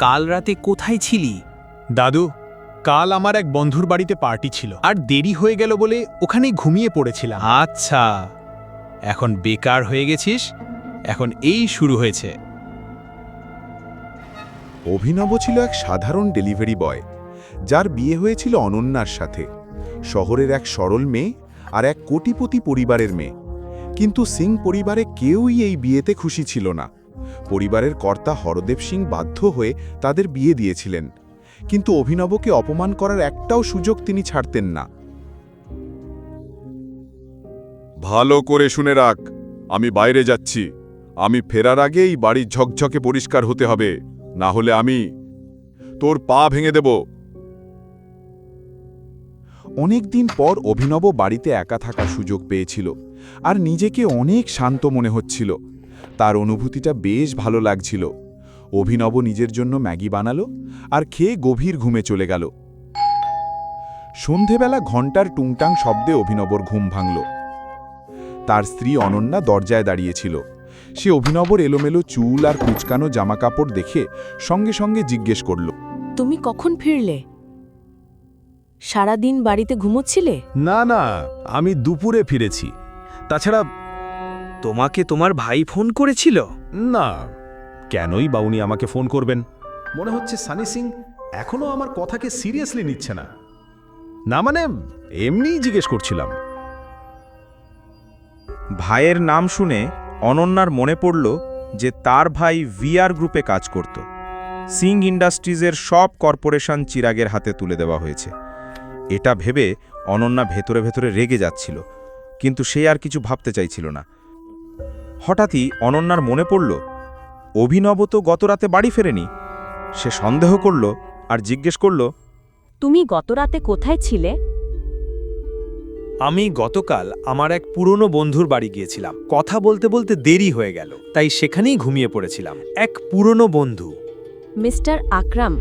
কাল রাতে কোথায় ছিলি? দাদু কাল আমার এক বন্ধুর বাড়িতে পার্টি ছিল। আর দেরি হয়ে গেল বলে ওখানেই ঘুমিয়ে পড়েছিলাম। আচ্ছা। এখন বেকার হয়ে গেছিস? এখন এই শুরু হয়েছে। অভিনব ছিল এক সাধারণ ডেলিভারি বয় যার বিয়ে হয়েছিল অনন্যার সাথে। শহরের এক সরল মেয়ে আর এক কোটিপতি পরিবারের মেয়ে। কিন্তু সিং পরিবারে কেউই এই বিয়েতে খুশি ছিল না। পরিবারের কর্তা হরদেব সিং বাধ্য হয়ে তাদের বিয়ে দিয়েছিলেন কিন্তু অভিনবকে অপমান করার একটাও সুযোগ তিনি ছাড়তেন না। ভালো করে শুনে রাখ আমি বাইরে যাচ্ছি আমি ফেরার আগেই বাড়ির ঝকঝকে পরিষ্কার হতে হবে না হলে আমি তোর পা ভেঙে দেব। অনেকদিন পর অভিনব বাড়িতে একা থাকার সুযোগ পেয়েছিল আর নিজেকে অনেক শান্ত মনে হচ্ছিল। তার অনুভূতিটা বেশ ভালো লাগছিল। অভিনব নিজের জন্য ম্যাগি বানালো আর খেয়ে গভীর ঘুমে চলে গেল। সন্ধেবেলা ঘণ্টার টুংটাং শব্দে অভিনবর ঘুম ভাঙল। তার স্ত্রী অনন্যা দরজায় দাঁড়িয়েছিল। সে অভিনবর এলোমেলো চুল আর কুচকানো জামাকাপড় দেখে সঙ্গে সঙ্গে জিজ্ঞেস করল তুমি কখন ফিরলে? সারাদিন বাড়িতে ঘুমোচ্ছিলে? না না আমি দুপুরে ফিরেছি। তাছাড়া তোমাকে তোমার ভাই ফোন করেছিল? না। কেনই বা উনি আমাকে ফোন করবেন? মনে হচ্ছে সানি সিং এখনও আমার কথাকে সিরিয়াসলি নিচ্ছে না। না মানে এমনিই জিজ্ঞেস করছিলাম। ভাইয়ের নাম শুনে অনন্যার মনে পড়ল যে তার ভাই ভিআর গ্রুপে কাজ করত। সিং ইন্ডাস্ট্রিজের সব কর্পোরেশন চিরাগের হাতে তুলে দেওয়া হয়েছে। এটা ভেবে অনন্যা ভেতরে ভেতরে রেগে যাচ্ছিল কিন্তু সে আর কিছু ভাবতে চাইছিল না। হঠাৎই অনন্যার মনে পড়ল অভিনব তো গতরাতে বাড়ি ফেরেনি। সে সন্দেহ করল আর জিজ্ঞেস করল তুমি গতরাতে কোথায় ছিলে? আমি গতকাল আমার এক পুরনো বন্ধুর বাড়ি গিয়েছিলাম। কথা বলতে বলতে দেরি হয়ে গেল তাই সেখানেই ঘুমিয়ে পড়েছিলাম। এক পুরনো বন্ধু। মিস্টার আকরাম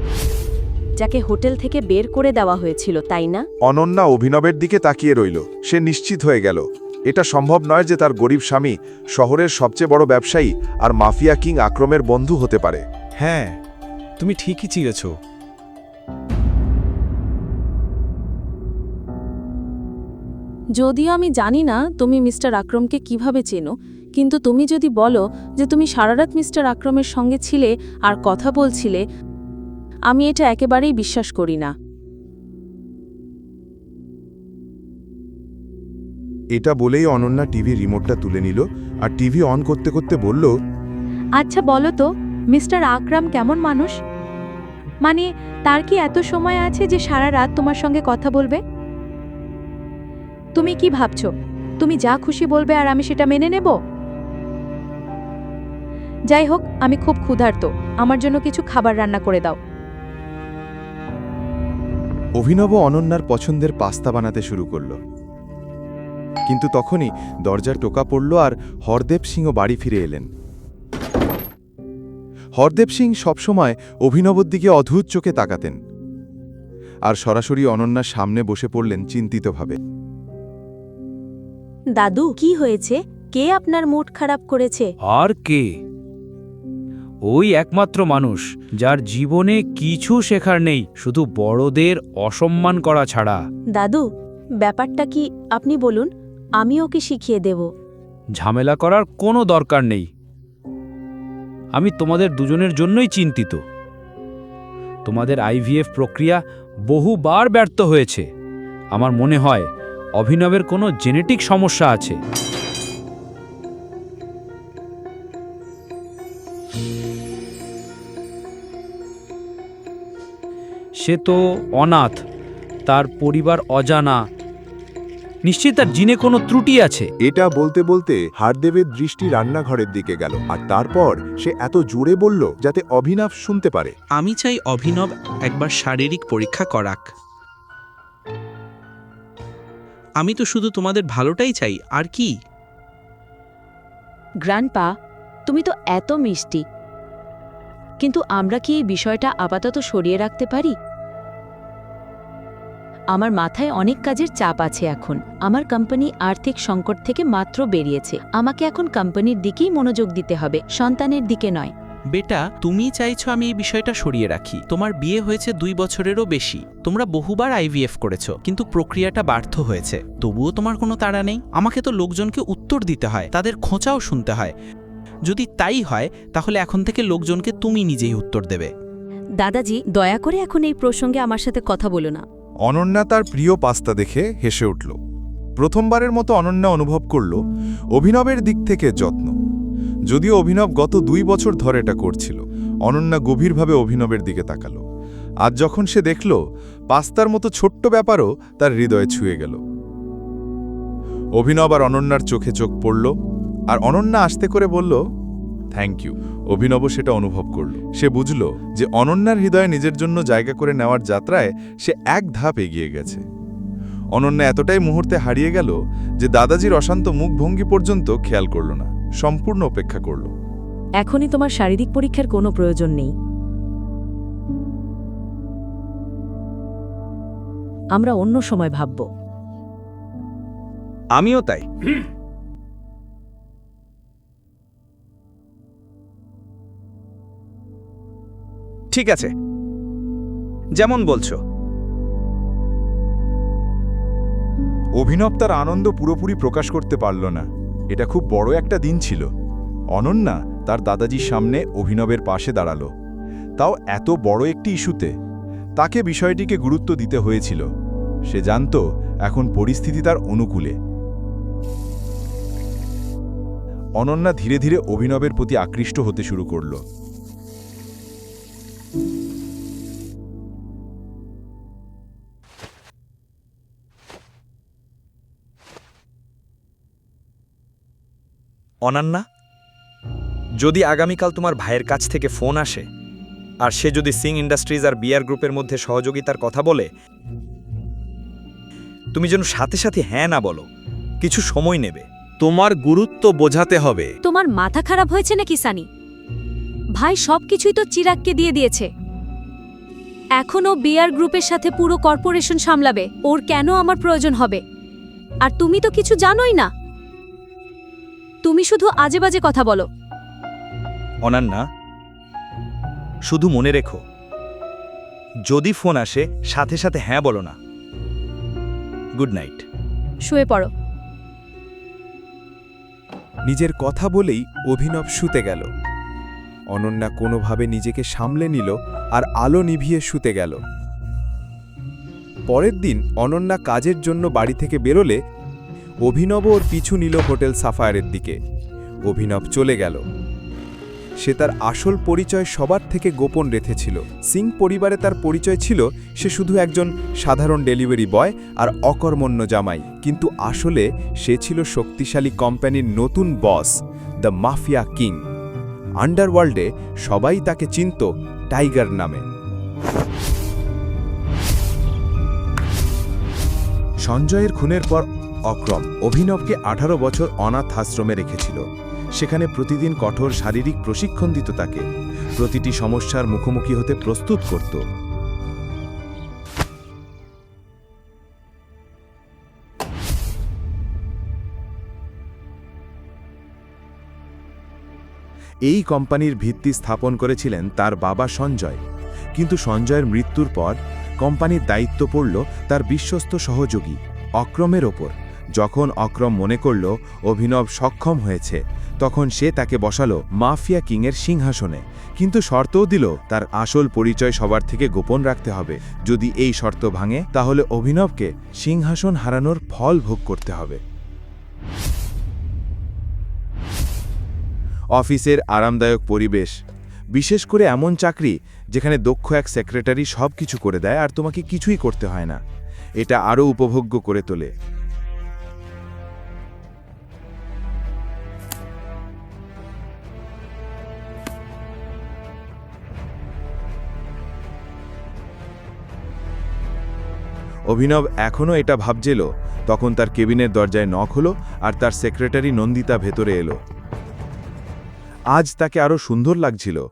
যাকে হোটেল থেকে বের করে দেওয়া হয়েছিল তাই না? অনন্যা অভিনবের দিকে তাকিয়ে রইল। সে নিশ্চিত হয়ে গেল এটা সম্ভব নয় যে তার গরিব স্বামী শহরের সবচেয়ে বড় ব্যবসায়ী আর মাফিয়া কিং আক্রমের বন্ধু হতে পারে। হ্যাঁ তুমি ঠিকই চিরেছ যদিও আমি জানি না তুমি মিস্টার আক্রমকে কীভাবে চেনো কিন্তু তুমি যদি বলো যে তুমি সারারাত মিস্টার আক্রমের সঙ্গে ছিলে আর কথা বলছিলে আমি এটা একেবারেই বিশ্বাস করি না। এটা বলেই অনন্যা টিভি রিমোটটা তুলে নিল আর টিভি অন করতে করতে বলল আচ্ছা বলো তো মিস্টার আকরাম কেমন মানুষ? মানে তার কি এত সময় আছে যে সারা রাত তোমার সঙ্গে কথা বলবে? তুমি কি ভাবছ? তুমি যা খুশি বলবে আর আমি সেটা মেনে নেব? যাই হোক আমি খুব ক্ষুধার্ত। আমার জন্য কিছু খাবার রান্না করে দাও। অভিনব অনন্যার পছন্দের পাস্তা বানাতে শুরু করল। কিন্তু তখনই দরজার টোকা পড়ল আর হরদেব সিংও বাড়ি ফিরে এলেন। হরদেব সিং সবসময় অভিনবর দিকে অদ্ভুত চোখে তাকাতেন। আর সরাসরি অনন্যার সামনে বসে পড়লেন চিন্তিতভাবে। দাদু কি হয়েছে? কে আপনার মুড খারাপ করেছে? আর কে? ওই একমাত্র মানুষ যার জীবনে কিছু শেখার নেই শুধু বড়দের অসম্মান করা ছাড়া। দাদু ব্যাপারটা কি আপনি বলুন। আমি ওকে শিখিয়ে দেব। ঝামেলা করার কোনো দরকার নেই। আমি তোমাদের দুজনের জন্যই চিন্তিত। তোমাদের আইভিএফ প্রক্রিয়া বহুবার ব্যর্থ হয়েছে। আমার মনে হয় অভিনবের কোনো জেনেটিক সমস্যা আছে। সে তো অনাথ, তার পরিবার অজানা নিশ্চয়ই তার জিনে কোনো ত্রুটি আছে। এটা বলতে বলতে হারদেবের দৃষ্টি রান্নাঘরের দিকে গেল আর তারপর সে এত জোরে বলল যাতে অভিনব শুনতে পারে। আমি চাই অভিনব একবার শারীরিক পরীক্ষা করাক। আমি তো শুধু তোমাদের ভালোটাই চাই আর কি? গ্র্যান্ডপা তুমি তো এত মিষ্টি। কিন্তু আমরা কি এই বিষয়টা আপাতত সরিয়ে রাখতে পারি? আমার মাথায় অনেক কাজের চাপ আছে এখন। আমার কোম্পানি আর্থিক সংকট থেকে মাত্র বেরিয়েছে। আমাকে এখন কোম্পানির দিকেই মনোযোগ দিতে হবে সন্তানের দিকে নয়। বেটা তুমি চাইছো আমি এই বিষয়টা সরিয়ে রাখি। তোমার বিয়ে হয়েছে দুই বছরেরও বেশি। তোমরা বহুবার আইভিএফ করেছ কিন্তু প্রক্রিয়াটা ব্যর্থ হয়েছে। তবুও তোমার কোনো তাড়া নেই। আমাকে তো লোকজনকে উত্তর দিতে হয় তাদের খোঁচাও শুনতে হয়। যদি তাই হয় তাহলে এখন থেকে লোকজনকে তুমি নিজেই উত্তর দেবে। দাদাজি দয়া করে এখন এই প্রসঙ্গে আমার সাথে কথা বলো না। অনন্যা তার প্রিয় পাস্তা দেখে হেসে উঠল। প্রথমবারের মতো অনন্যা অনুভব করল অভিনবের দিক থেকে যত্ন। যদিও অভিনব গত দুই বছর ধরে এটা করছিল, অনন্যা গভীরভাবে অভিনবের দিকে তাকালো। আজ যখন সে দেখল, পাস্তার মতো ছোট্ট ব্যাপারও তার হৃদয়ে ছুঁয়ে গেল। অভিনব আর অনন্যার চোখে চোখ পড়ল, আর অনন্যা আসতে করে বলল থ্যাংক ইউ। অভিনব সেটা অনুভব করল। সে বুঝল যে অনন্যার হৃদয়ে নিজের জন্য জায়গা করে নেওয়ার যাত্রায় সে এক ধাপ এগিয়ে গেছে। অনন্যা এতটাই মুহূর্তে হারিয়ে গেল যে দাদাজির অশান্ত মুখভঙ্গি পর্যন্ত খেয়াল করল না সম্পূর্ণ অপেক্ষা করল। এখনই তোমার শারীরিক পরীক্ষার কোনো প্রয়োজন নেই। আমরা অন্য সময় ভাবব। আমিও তাই। ঠিক আছে। যেমন বলছো। অভিনব তার আনন্দ পুরোপুরি প্রকাশ করতে পারল না। এটা খুব বড় একটা দিন ছিল। অনন্যা তার দাদাজির সামনে অভিনবের পাশে দাঁড়াল। তাও এত বড় একটি ইস্যুতে। তাকে বিষয়টিকে গুরুত্ব দিতে হয়েছিল। সে জানত এখন পরিস্থিতি তার অনুকূলে। অনন্যা ধীরে ধীরে অভিনবের প্রতি আকৃষ্ট হতে শুরু করল। অনান্যা যদি আগামীকাল তোমার ভাইয়ের কাছ থেকে ফোন আসে আর সে যদি সিং ইন্ডাস্ট্রিজ আর বিয়ার গ্রুপের মধ্যে সহযোগিতার কথা বলে তুমি যেন সাথে সাথে হ্যাঁ না বলো কিছু সময় নেবে। তোমার গুরুত্ব বোঝাতে হবে। তোমার মাথা খারাপ হয়েছে নাকি সানি? ভাই সব কিছুই তো চিরাগকে দিয়ে দিয়েছে। এখনও বিয়ার গ্রুপের সাথে পুরো কর্পোরেশন সামলাবে ওর কেন আমার প্রয়োজন হবে? আর তুমি তো কিছু জানোই না। তুমি শুধু আজে বাজে কথা বলো। অনান্যা শুধু মনে রেখো। যদি ফোন আসে সাথে সাথে হ্যাঁ বলো না। Good night. শুয়ে পড়ো। নিজের কথা বলেই অভিনব শুতে গেল। অনন্যা কোনোভাবে নিজেকে সামলে নিল আর আলো নিভিয়ে শুতে গেল। পরের দিন অনন্যা কাজের জন্য বাড়ি থেকে বেরোলে অভিনব ওর পিছু নিল হোটেল সাফায়ারের দিকে। অভিনব চলে গেল। সে তার আসল পরিচয় সবার থেকে গোপন রেখেছিল সিং পরিবারে তার পরিচয় ছিল, সে শুধু একজন সাধারণ ডেলিভারি বয় আর অকর্মণ্য জামাই। কিন্তু আসলে সে ছিল শক্তিশালী কোম্পানির নতুন বস, দ্য মাফিয়া কিং। আন্ডারওয়ার্ল্ডে সবাই তাকে চিনত টাইগার নামে। সঞ্জয়ের খুনের পর অক্রম অভিনবকে আঠারো বছর অনাথ আশ্রমে রেখেছিল। সেখানে প্রতিদিন কঠোর শারীরিক প্রশিক্ষণ দিত তাকে। প্রতিটি সমস্যার মুখোমুখি হতে প্রস্তুত করত। এই কোম্পানির ভিত্তি স্থাপন করেছিলেন তার বাবা সঞ্জয়। কিন্তু সঞ্জয়ের মৃত্যুর পর কোম্পানির দায়িত্ব পড়ল তার বিশ্বস্ত সহযোগী অক্রমের ওপর। যখন অক্রম মনে করল অভিনব সক্ষম হয়েছে, তখন সে তাকে বসালো মাফিয়া কিংয়ের সিংহাসনে। কিন্তু শর্তও দিল তার আসল পরিচয় সবার থেকে গোপন রাখতে হবে। যদি এই শর্ত ভাঙে, তাহলে অভিনবকে সিংহাসন হারানোর ফল ভোগ করতে হবে। অফিসের আরামদায়ক পরিবেশ। বিশেষ করে এমন চাকরি যেখানে দক্ষ এক সেক্রেটারি সব কিছু করে দেয় আর তোমাকে কিছুই করতে হয় না। এটা আরও উপভোগ্য করে তোলে। অভিনব এখনও এটা ভাবছিল তখন তার কেবিনের দরজায় নখ হলো আর তার সেক্রেটারি নন্দিতা ভেতরে এলো। আজ তাকে আরও সুন্দর লাগছিল।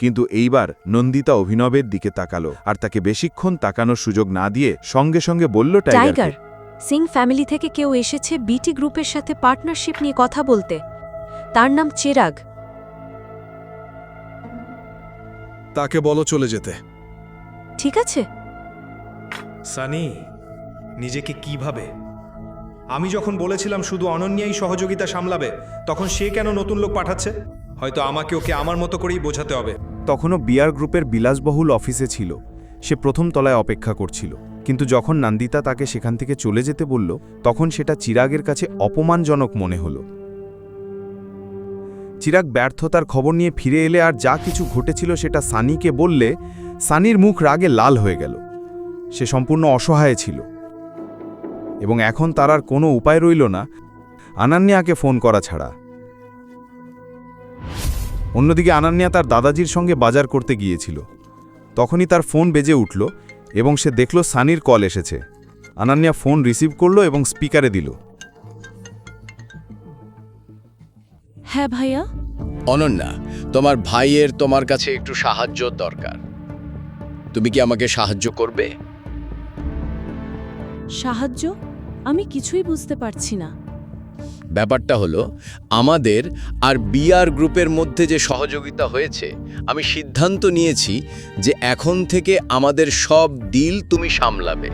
কিন্তু এইবার নন্দিতা অভিনবের দিকে তাকালো আর তাকে বেশিক্ষণ তাকানোর সুযোগ না দিয়ে সঙ্গে সঙ্গে বলল টাইগার টাইগার সিং ফ্যামিলি থেকে কেউ এসেছে বিটি গ্রুপের সাথে পার্টনারশিপ নিয়ে কথা বলতে। তার নাম চেরাগ। তাকে বলো চলে যেতে। ঠিক আছে। সানি, নিজেকে কীভাবে আমি যখন বলেছিলাম শুধু অনন্যাই সহযোগিতা সামলাবে, তখন সে কেন নতুন লোক পাঠাচ্ছে? হয়তো আমাকে ওকে আমার মতো করেই বোঝাতে হবে। তখনও বিয়ার গ্রুপের বিলাসবহুল অফিসে ছিল। সে প্রথম তলায় অপেক্ষা করছিল। কিন্তু যখন নান্দিতা তাকে সেখান থেকে চলে যেতে বলল, তখন সেটা চিরাগের কাছে অপমানজনক মনে হলো। চিরাগ ব্যর্থতার খবর নিয়ে ফিরে এলে আর যা কিছু ঘটেছিল সেটা সানিকে বললে, সানির মুখ রাগে লাল হয়ে গেল। সে সম্পূর্ণ অসহায় ছিল। এবং এখন তার আর কোনো উপায় রইল না আনান্যাকে ফোন করা ছাড়া। অন্যদিকে আনান্যা তার দাদাজির সঙ্গে বাজার করতে গিয়েছিল। তখনই তার ফোন বেজে উঠল এবং সে দেখল সানির কল এসেছে। আনান্যা ফোন রিসিভ করল এবং স্পিকারে দিল। হ্যাঁ ভাইয়া? অনন্যা তোমার ভাইয়ের তোমার কাছে একটু সাহায্য দরকার। তুমি কি আমাকে সাহায্য করবে? সাহায্য? আমি কিছুই বুঝতে পারছি না। ব্যাপারটা হলো আমাদের আর বিআর গ্রুপের মধ্যে যে সহযোগিতা হয়েছে আমি সিদ্ধান্ত নিয়েছি যে এখন থেকে আমাদের সব ডিল তুমি সামলাবে।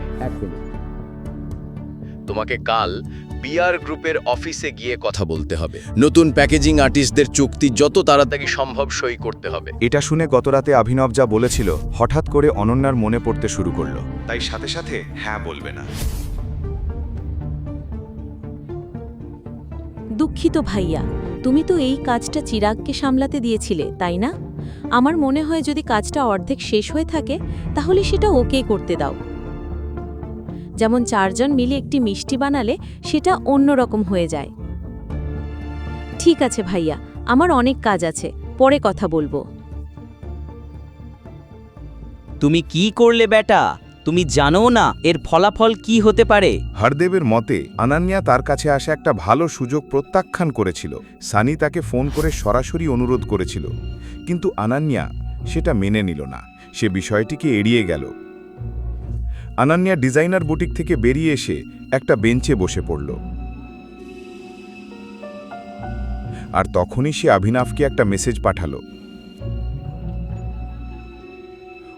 তোমাকে কাল বিআর গ্রুপের অফিসে গিয়ে কথা বলতে হবে। নতুন প্যাকেজিং আর্টিস্টদের চুক্তি যত তাড়াতাড়ি সম্ভব সই করতে হবে। এটা শুনে গতরাতে অভিনব যা বলেছিল হঠাৎ করে অনন্যার মনে পড়তে শুরু করল। তাই সাথে সাথে হ্যাঁ বলবে না। দুঃখিত ভাইয়া তুমি তো এই কাজটা চিরাগকে সামলাতে দিয়েছিলে তাই না? আমার মনে হয় যদি কাজটা অর্ধেক শেষ হয়ে থাকে তাহলে সেটা ওকে করতে দাও। যেমন চারজন মিলে একটি মিষ্টি বানালে সেটা অন্যরকম হয়ে যায়। ঠিক আছে ভাইয়া আমার অনেক কাজ আছে পরে কথা বলব। তুমি কি করলে বেটা? তুমি জানো না এর ফলাফল কি হতে পারে। হরদেবের মতে আনান্যা তার কাছে আসা একটা ভালো সুযোগ প্রত্যাখ্যান করেছিল। সানি তাকে ফোন করে সরাসরি অনুরোধ করেছিল। কিন্তু আনান্যা সেটা মেনে নিল না। সে বিষয়টিকে এড়িয়ে গেল। আনান্যা ডিজাইনার বুটিক থেকে বেরিয়ে এসে একটা বেঞ্চে বসে পড়ল। আর তখনই সে অভিনাভকে একটা মেসেজ পাঠালো।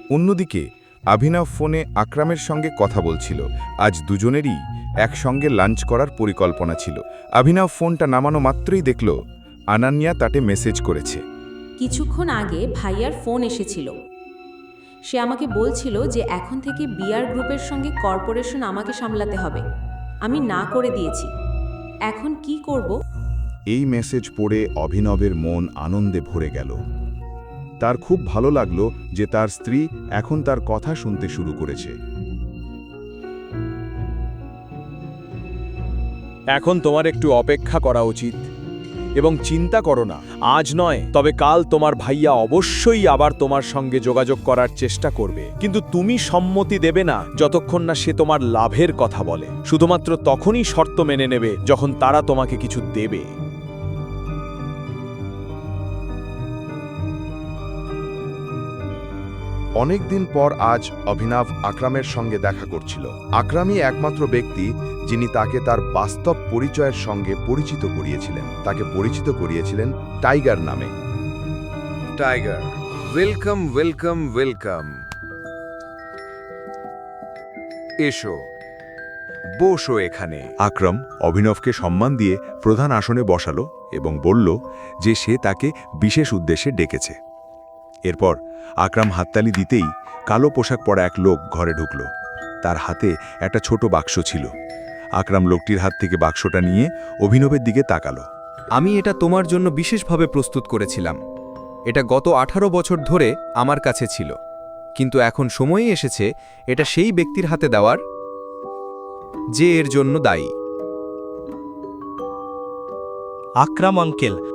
অন্যদিকে অভিনব ফোনে আকরামের সঙ্গে কথা বলছিল। আজ দুজনেরই একসঙ্গে লাঞ্চ করার পরিকল্পনা ছিল। অভিনব ফোনটা নামানো মাত্রই দেখল, আনান্যা তাতে মেসেজ করেছে। কিছুক্ষণ আগে ভাইয়ার ফোন এসেছিল। সে আমাকে বলছিল যে এখন থেকে বিআর গ্রুপের সঙ্গে কর্পোরেশন আমাকে সামলাতে হবে। আমি না করে দিয়েছি। এখন কি করব? এই মেসেজ পড়ে অভিনবের মন আনন্দে ভরে গেল। তার খুব ভালো লাগল যে তার স্ত্রী এখন তার কথা শুনতে শুরু করেছে। এখন তোমার একটু অপেক্ষা করা উচিত। এবং চিন্তা করো না। আজ নয়, তবে কাল তোমার ভাইয়া অবশ্যই আবার তোমার সঙ্গে যোগাযোগ করার চেষ্টা করবে। কিন্তু তুমি সম্মতি দেবে না যতক্ষণ না সে তোমার লাভের কথা বলে। শুধুমাত্র তখনই শর্ত মেনে নেবে যখন তারা তোমাকে কিছু দেবে। অনেকদিন পর আজ অভিনব আকরামের সঙ্গে দেখা করছিল। আকরামই একমাত্র ব্যক্তি যিনি তাকে তার বাস্তব পরিচয়ের সঙ্গে পরিচিত করিয়েছিলেন। তাকে পরিচিত করিয়েছিলেন টাইগার নামে। Tiger welcome welcome welcome. এসো বসো এখানে। আকরম অভিনবকে সম্মান দিয়ে প্রধান আসনে বসালো এবং বলল যে সে তাকে বিশেষ উদ্দেশ্যে ডেকেছে। এরপর আকরাম হাততালি দিতেই কালো পোশাক পরা এক লোক ঘরে ঢুকল। তার হাতে একটা ছোট বাক্স ছিল। আকরাম লোকটির হাত থেকে বাক্সটা নিয়ে অভিনবের দিকে তাকালো। আমি এটা তোমার জন্য বিশেষভাবে প্রস্তুত করেছিলাম। এটা গত আঠারো বছর ধরে আমার কাছে ছিল। কিন্তু এখন সময়ই এসেছে এটা সেই ব্যক্তির হাতে দেওয়ার। যে এর জন্য দায়ী। আকরাম আঙ্কেল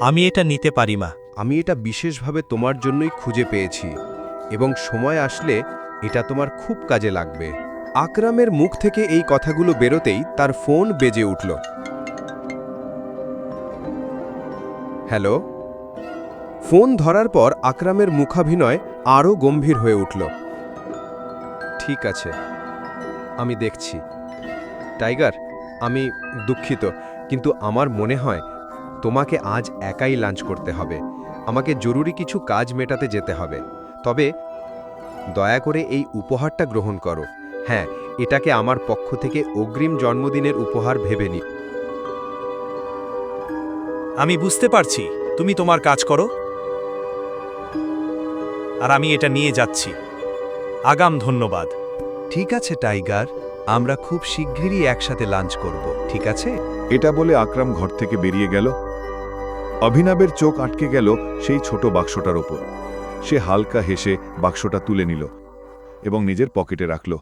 আমি এটা নিতে পারি মা। আমি এটা বিশেষভাবে তোমার জন্যই খুঁজে পেয়েছি এবং সময় আসলে এটা তোমার খুব কাজে লাগবে। আকরামের মুখ থেকে এই কথাগুলো বেরোতেই তার ফোন বেজে উঠল। হ্যালো? ফোন ধরার পর আকরামের মুখাভিনয় আরও গম্ভীর হয়ে উঠল। ঠিক আছে, আমি দেখছি। টাইগার, আমি দুঃখিত, কিন্তু আমার মনে হয় তোমাকে আজ একাই লাঞ্চ করতে হবে। আমাকে জরুরি কিছু কাজ মেটাতে যেতে হবে। তবে দয়া করে এই উপহারটা গ্রহণ করো। হ্যাঁ এটাকে আমার পক্ষ থেকে অগ্রিম জন্মদিনের উপহার ভেবে নি আমি বুঝতে পারছি। তুমি তোমার কাজ করো। আর আমি এটা নিয়ে যাচ্ছি। আগাম ধন্যবাদ। ঠিক আছে টাইগার। আমরা খুব শিগগিরই একসাথে লাঞ্চ করব ঠিক আছে? এটা বলে আকরাম ঘর থেকে বেরিয়ে গেল। অভিনবের চোখ আটকে গেল সেই ছোট বাক্সটার ওপর। সে হালকা হেসে বাক্সটা তুলে নিল এবং নিজের পকেটে রাখল।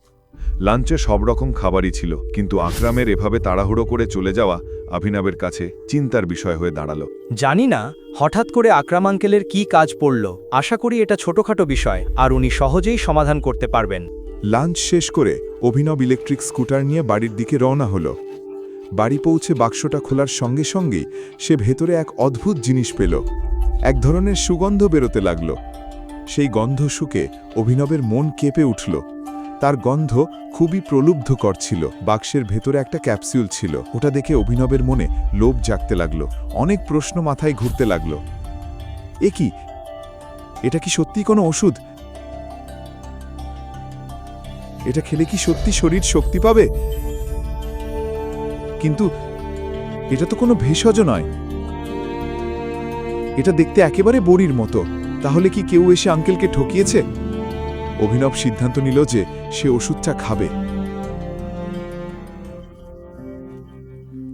লাঞ্চে সব রকম খাবারই ছিল কিন্তু আকরামের এভাবে তাড়াহুড়ো করে চলে যাওয়া অভিনবের কাছে চিন্তার বিষয় হয়ে দাঁড়াল। জানি না হঠাৎ করে আকরাম আঙ্কেলের কি কাজ পড়ল। আশা করি এটা ছোটখাটো বিষয় আর উনি সহজেই সমাধান করতে পারবেন। লাঞ্চ শেষ করে অভিনব ইলেকট্রিক স্কুটার নিয়ে বাড়ির দিকে রওনা হলো। বাড়ি পৌঁছে বাক্সটা খোলার সঙ্গে সঙ্গে সে ভেতরে এক অদ্ভুত জিনিস পেল। এক ধরনের সুগন্ধ বেরোতে লাগল। সেই গন্ধ শুকে অভিনবের মন কেঁপে উঠল। তার গন্ধ খুবই প্রলুব্ধকর ছিল। বাক্সের ভেতরে একটা ক্যাপসিউল ছিল। ওটা দেখে অভিনবের মনে লোভ জাগতে লাগল। অনেক প্রশ্ন মাথায় ঘুরতে লাগল। এ কি? এটা কি সত্যি কোনো ওষুধ? এটা খেলে কি সত্যি শরীর শক্তি পাবে? কিন্তু এটা তো কোনো ভেষজ নয়। এটা দেখতে একেবারে বড়ির মতো। তাহলে কি কেউ এসে আঙ্কেলকে ঠকিয়েছে? অভিনব সিদ্ধান্ত নিল যে সে ওষুধটা খাবে।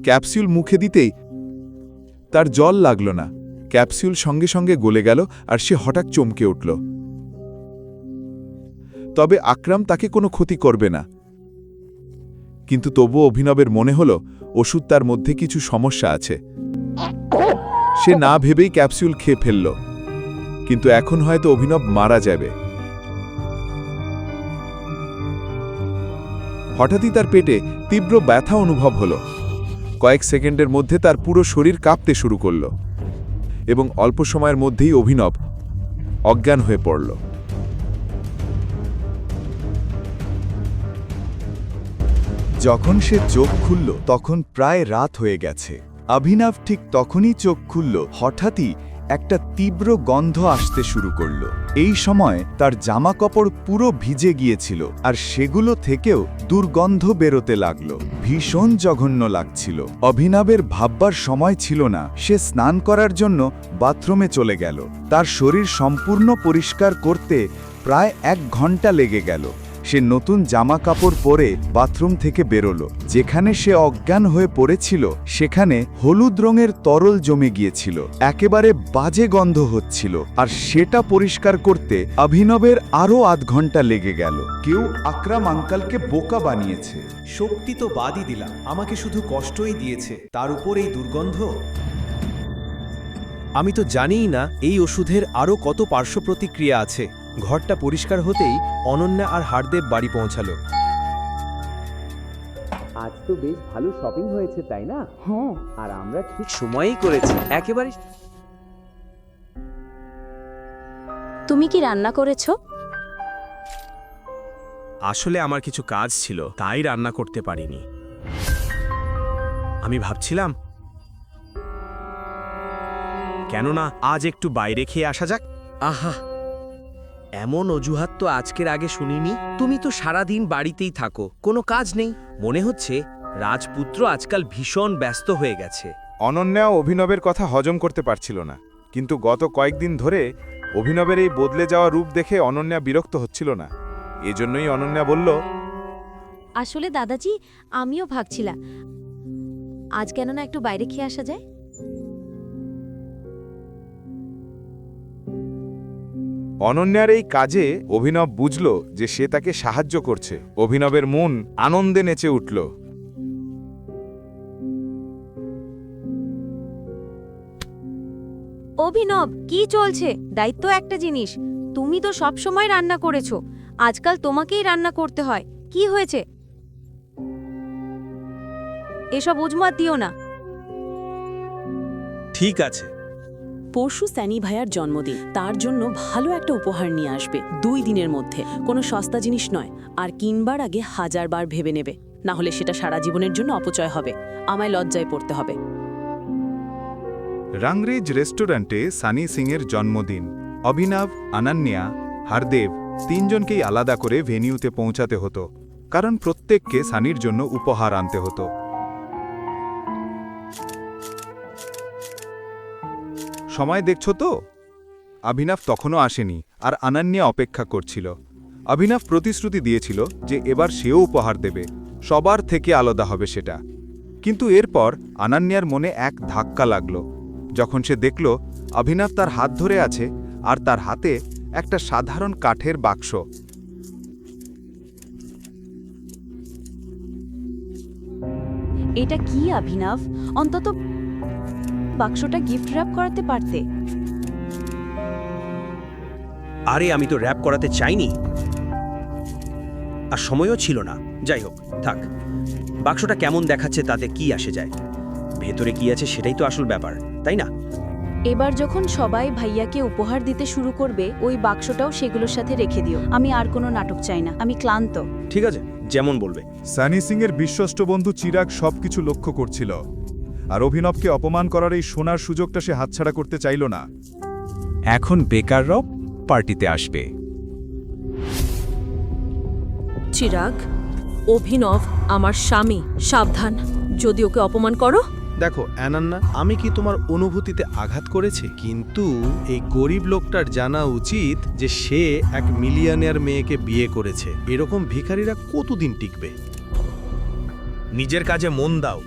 ক্যাপসিউল মুখে দিতেই তার জল লাগল না। ক্যাপসিউল সঙ্গে সঙ্গে গলে গেল আর সে হঠাৎ চমকে উঠল। তবে আকরাম তাকে কোনো ক্ষতি করবে না। কিন্তু তবুও অভিনবের মনে হল ওষুধ তার মধ্যে কিছু সমস্যা আছে। সে না ভেবেই ক্যাপসুল খেয়ে ফেলল। কিন্তু এখন হয়তো অভিনব মারা যাবে। হঠাৎই তার পেটে তীব্র ব্যথা অনুভব হল। কয়েক সেকেন্ডের মধ্যে তার পুরো শরীর কাঁপতে শুরু করল এবং অল্প সময়ের মধ্যেই অভিনব অজ্ঞান হয়ে পড়ল। যখন সে চোখ খুলল, তখন প্রায় রাত হয়ে গেছে। অভিনব ঠিক তখনই চোখ খুলল, হঠাৎই একটা তীব্র গন্ধ আসতে শুরু করল। এই সময় তার জামা কাপড় পুরো ভিজে গিয়েছিল, আর সেগুলো থেকেও দুর্গন্ধ বেরোতে লাগল। ভীষণ জঘন্য লাগছিল। অভিনবের ভাববার সময় ছিল না। সে স্নান করার জন্য বাথরুমে চলে গেল। তার শরীর সম্পূর্ণ পরিষ্কার করতে প্রায় এক ঘণ্টা লেগে গেল। সে নতুন জামা কাপড় পরে বাথরুম থেকে বেরোলো। যেখানে সে অজ্ঞান হয়ে পড়েছিল, সেখানে হলুদ রঙের তরল জমে গিয়েছিল। একেবারে বাজে গন্ধ হচ্ছিল, আর সেটা পরিষ্কার করতে অভিনবের আরও আধ ঘণ্টা লেগে গেল। কেউ আকরাম আঙ্কালকে বোকা বানিয়েছে। শক্তি তো বাদই দিলাম, আমাকে শুধু কষ্টই দিয়েছে, তার উপর এই দুর্গন্ধ? আমি তো জানিই না, এই ওষুধের আরও কত পার্শ্ব প্রতিক্রিয়া আছে। ঘরটা পরিষ্কার হতেই অনন্যা আর হারদেব বাড়ি পৌঁছালো। আজ তো বেশ ভালো শপিং হয়েছে তাই না? হ্যাঁ। আর আমরা ঠিক সময়েই করেছি একেবারে তুমি কি রান্না করেছ? আসলে আমার কিছু কাজ ছিল তাই রান্না করতে পারিনি। আমি ভাবছিলাম কেননা আজ একটু বাইরে খেয়ে আসা যাক। আহা এমন অজুহাত তো আজকের আগে শুনিনি? তুমি তো সারাদিন বাড়িতেই থাকো কোনো কাজ নেই। মনে হচ্ছে রাজপুত্র আজকাল ভীষণ ব্যস্ত হয়ে গেছে। অনন্যা অভিনবের কথা হজম করতে পারছিল না কিন্তু গত কয়েকদিন ধরে অভিনবের এই বদলে যাওয়া রূপ দেখে অনন্যা বিরক্ত হচ্ছিল না। এজন্যই অনন্যা বলল আসলে দাদাজি আমিও ভাবছিলাম আজ কেন না একটু বাইরে খেয়ে আসা যায়? অনন্যার এই কাজে অভিনব বুঝল যে সে তাকে সাহায্য করছে। অভিনবের মন আনন্দে নেচে উঠল। অভিনব কি চলছে? দায়িত্ব একটা জিনিস। তুমি তো সব সময় রান্না করেছ। আজকাল তোমাকেই রান্না করতে হয়। কি হয়েছে? এসব উজমাত দিও না। ঠিক আছে। পরশু স্যানি ভাইয়ার জন্মদিন। তার জন্য ভালো একটা উপহার নিয়ে আসবে, দুই দিনের মধ্যে। কোনো সস্তা জিনিস নয়, আর কিনবার আগে হাজারবার ভেবে নেবে। না হলে সেটা সারা জীবনের জন্য অপচয় হবে। আমায় লজ্জায় পড়তে হবে। রাংরেজ রেস্টুরেন্টে সানি সিংয়ের জন্মদিন। অভিনব, অনন্যা, হারদেব তিনজনকেই আলাদা করে ভেনিউতে পৌঁছাতে হতো। কারণ প্রত্যেককে সানির জন্য উপহার আনতে হতো। সময় দেখছ তো? অভিনব তখনও আসেনি আর অনন্যা অপেক্ষা করছিল। অভিনব প্রতিশ্রুতি দিয়েছিল যে এবার সেও উপহার দেবে। সবার থেকে আলাদা হবে সেটা। কিন্তু এরপর অনন্যার মনে এক ধাক্কা লাগল। যখন সে দেখল অভিনব তার হাত ধরে আছে আর তার হাতে একটা সাধারণ কাঠের বাক্স। এটা কি অভিনব অন্তত বাক্সটা গিফট র্যাপ করাতে পারতে। আরে আমি তো র্যাপ করাতে চাইনি। আর সময়ও ছিল না। যাই হোক থাক। বাক্সটা কেমন দেখাচ্ছে তাতে কি আসে যায়? ভেতরে কি আছে সেটাই তো আসল ব্যাপার তাই না? এবার যখন সবাই ভাইয়াকে উপহার দিতে শুরু করবে ওই বাক্সটাও সেগুলোর সাথে রেখে দিও। আমি আর কোনো নাটক চাই না। আমি ক্লান্ত। ঠিক আছে যেমন বলবে। সানি সিং এর বিশ্বস্ত বন্ধু চিরাগ সবকিছু লক্ষ্য করছিল। আর অভিনবকে অপমান করার এই সোনার সুযোগটা সে হাতছাড়া করতে চাইল না। এখন বেকাররাও পার্টিতে আসবে। চিরাগ অভিনব আমার স্বামী সাবধান। যদি ওকে অপমান করো? দেখো অ্যানান্না আমি কি তোমার অনুভূতিতে আঘাত করেছি? কিন্তু এই গরিব লোকটার জানা উচিত যে সে এক মিলিয়নের মেয়েকে বিয়ে করেছে। এরকম ভিখারিরা কতদিন টিকবে? নিজের কাজে মন দাও।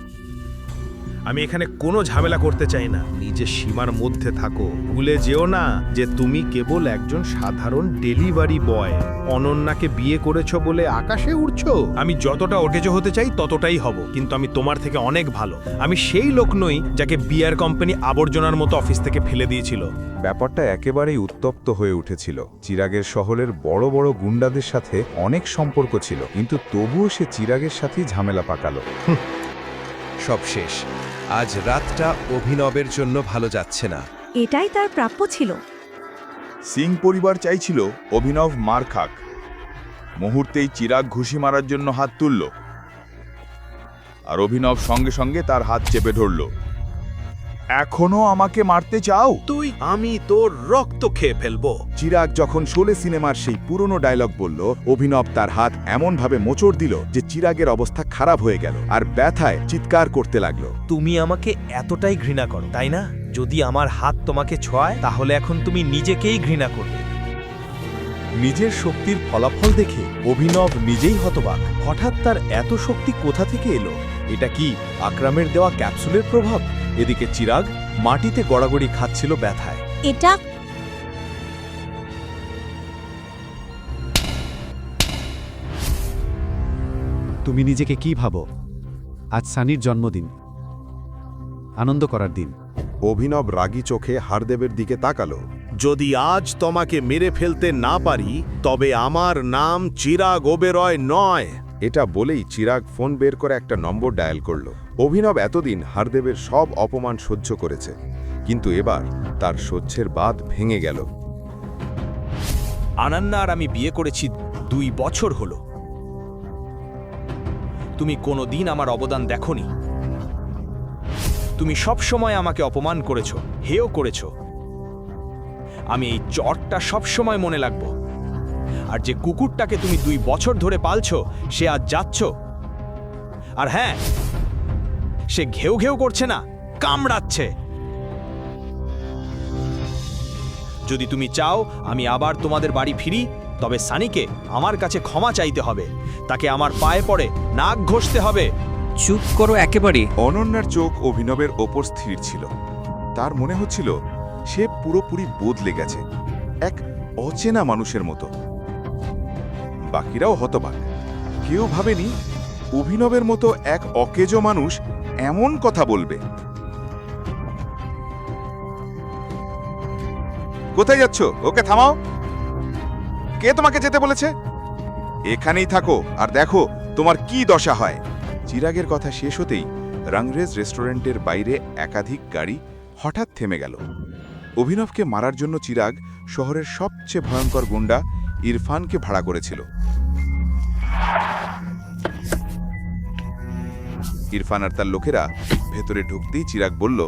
আমি এখানে কোনো ঝামেলা করতে চাই না। নিজের সীমার মধ্যে থাকো। ভুলে যেও না যে তুমি কেবল একজন সাধারণ ডেলিভারি বয়। অনন্যাকে বিয়ে করেছ বলে আকাশে উড়ছো। আমি যতটা ওটেজো হতে চাই ততটাই হব কিন্তু আমি তোমার থেকে অনেক ভালো। আমি সেই লোক নই যাকে বিয়ার কোম্পানি আবর্জনার মতো অফিস থেকে ফেলে দিয়েছিল। ব্যাপারটা একেবারেই উত্তপ্ত হয়ে উঠেছিল। চিরাগের শহরের বড় বড় গুন্ডাদের সাথে অনেক সম্পর্ক ছিল কিন্তু তবুও সে চিরাগের সাথেই ঝামেলা পাকালো। সব শেষ। আজ রাতটা অভিনবের জন্য ভালো যাচ্ছে না। এটাই তার প্রাপ্য ছিল। সিং পরিবার চাইছিল অভিনব মার খাক। মুহূর্তেই চিরাগ ঘুষি মারার জন্য হাত তুলল। আর অভিনব সঙ্গে সঙ্গে তার হাত চেপে ধরল। এখনও আমাকে মারতে চাও? তুই আমি তোর রক্ত খেয়ে ফেলব। চিরাগ যখন শোলে সিনেমার সেই পুরনো ডায়লগ বলল অভিনব তার হাত এমনভাবে মোচড় দিল যে চিরাগের অবস্থা খারাপ হয়ে গেল আর ব্যথায় চিৎকার করতে লাগল। তুমি আমাকে এতটাই ঘৃণা করো তাই না? যদি আমার হাত তোমাকে ছোঁয় তাহলে এখন তুমি নিজেকেই ঘৃণা করবে। নিজের শক্তির ফলাফল দেখে অভিনব নিজেই হতবাক। হঠাৎ তার এত শক্তি কোথা থেকে এলো? এটা কি আকরামের দেওয়া ক্যাপসুলের প্রভাব? এদিকে চিরাগ মাটিতে গড়াগড়ি খাচ্ছিল ব্যথায়। এটা তুমি নিজেকে কি ভাবো? আজ সানির জন্মদিন। আনন্দ করার দিন। অভিনব রাগী চোখে হারদেবের দিকে তাকালো। যদি আজ তোমাকে মেরে ফেলতে না পারি তবে আমার নাম চিরাগ ওবেরয় নয়। এটা বলেই চিরাগ ফোন বের করে একটা নম্বর ডায়াল করল। অভিনব এতদিন হারদেবের সব অপমান সহ্য করেছে, কিন্তু এবার তার সহ্যের বাদ ভেঙে গেল। আনান্না আর আমি বিয়ে করেছি দুই বছর হলো। তুমি কোনো দিন আমার অবদান দেখনি। তুমি সব সময় আমাকে অপমান করেছ হেও করেছ। আমি এই চটটা সব সময় মনে রাখব। আর যে কুকুরটাকে তুমি দুই বছর ধরে পালছো, সে আজ যাচ্ছ। আর হ্যাঁ সে ঘেউ ঘেউ করছে না কামড়াচ্ছে। যদি তুমি চাও আমি আবার তোমাদের বাড়ি ফিরি তবে সানিকে আমার কাছে ক্ষমা চাইতে হবে। তাকে আমার পায়ে পড়ে নাক ঘষতে হবে। চুপ করো একেবারে। অনন্যার চোখ অভিনবের ওপর স্থির ছিল। তার মনে হচ্ছিল সে পুরোপুরি বদলে গেছে এক অচেনা মানুষের মতো। বাকিরাও হতবাক। কেউ ভাবেনি অভিনবের মতো এক অকেজো মানুষ এমন কথা বলবে। কোথায় যাচ্ছ? ওকে থামাও। কে তোমাকে যেতে বলেছে? এখানেই থাকো আর দেখো তোমার কি দশা হয়। চিরাগের কথা শেষ হতেই রাংরেজ রেস্টুরেন্টের বাইরে একাধিক গাড়ি হঠাৎ থেমে গেল। অভিনবকে মারার জন্য চিরাগ শহরের সবচেয়ে ভয়ঙ্কর গুন্ডা ইরফানকে ভাড়া করেছিল। ইরফান আর তার লোকেরা ভেতরে ঢুকতেই চিরাগ বলল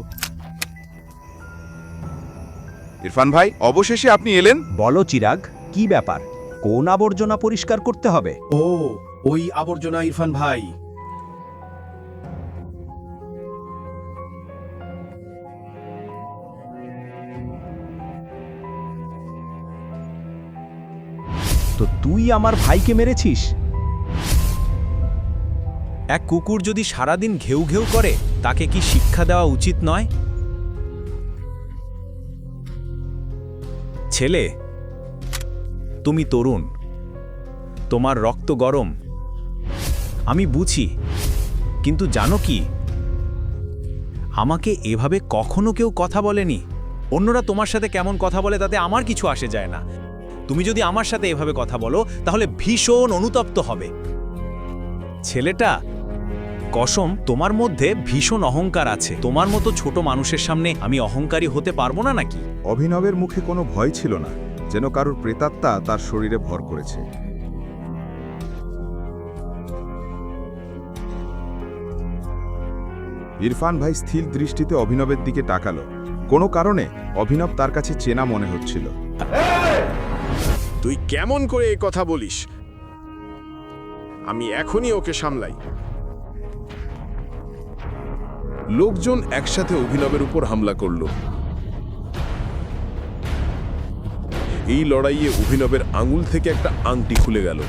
ইরফান ভাই অবশেষে আপনি এলেন? বলো চিরাগ কি ব্যাপার? কোন আবর্জনা পরিষ্কার করতে হবে? ও ওই আবর্জনা ইরফান ভাই। তো তুই আমার ভাইকে মেরেছিস? এক কুকুর যদি সারাদিন ঘেউ ঘেউ করে, তাকে কি শিক্ষা দেওয়া উচিত নয়? ছেলে, তুমি তরুণ, তোমার রক্ত গরম। আমি বুঝি, কিন্তু জানো কি? আমাকে এভাবে কখনো কেউ কথা বলেনি। অন্যরা তোমার সাথে কেমন কথা বলে তাতে আমার কিছু আসে যায় না। তুমি যদি আমার সাথে এভাবে কথা বলো, তাহলে ভীষণ অনুতপ্ত হবে। ছেলেটা কসম তোমার মধ্যে ভীষণ অহংকার আছে। তোমার মতো ছোট মানুষের সামনে আমি অহংকারী হতে পারব না নাকি? অভিনবের মুখে কোনো ভয় ছিল না যেন কারুর প্রেতাত্মা তার শরীরে ভর করেছে। ইরফান ভাই স্থির দৃষ্টিতে অভিনবের দিকে তাকালো। কোনো কারণে অভিনব তার কাছে চেনা মনে হচ্ছিল। তুই কেমন করে এই কথা বলিস? আমি এখনই ওকে সামলাই। লোকজন একসাথে অভিনবের উপর হামলা করল। এই লড়াইয়ে অভিনবের আঙুল থেকে একটা আংটি খুলে গেল।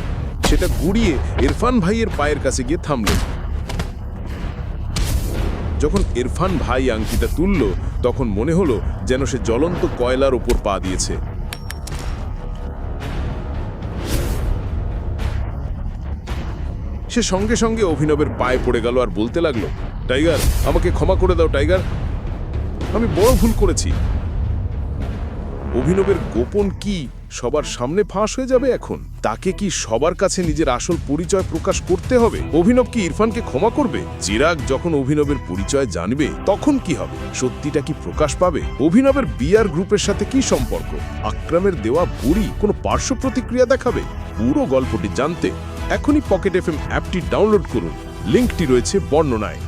সেটা গুড়িয়ে ইরফান ভাইয়ের পায়ের কাছে গিয়ে থামল। যখন ইরফান ভাই আংটিটা তুলল, তখন মনে হলো যেন সে জ্বলন্ত কয়লার উপর পা দিয়েছে। সে সঙ্গে সঙ্গে অভিনবের পায়ে পড়ে গেল আর বলতে লাগল টাইগার, আমাকে ক্ষমা করে দাও, টাইগার। আমি বড় ভুল করেছি। অভিনবের গোপন কি সবার সামনে ফাঁস হয়ে যাবে এখন? তাকে কি সবার কাছে নিজের আসল পরিচয় প্রকাশ করতে হবে? অভিনব কি ইরফানকে ক্ষমা করবে? চিরাগ যখন অভিনবের পরিচয় জানবে, তখন কি হবে? সত্যিটা কি প্রকাশ পাবে? অভিনবের বিআর গ্রুপের সাথে কি সম্পর্ক? আক্রামের দেওয়া বুড়ি কোনো পার্শ্ব প্রতিক্রিয়া দেখাবে? পুরো গল্পটি জানতে এখনই পকেট এফএম অ্যাপটি ডাউনলোড করুন। লিঙ্কটি রয়েছে বর্ণনায়।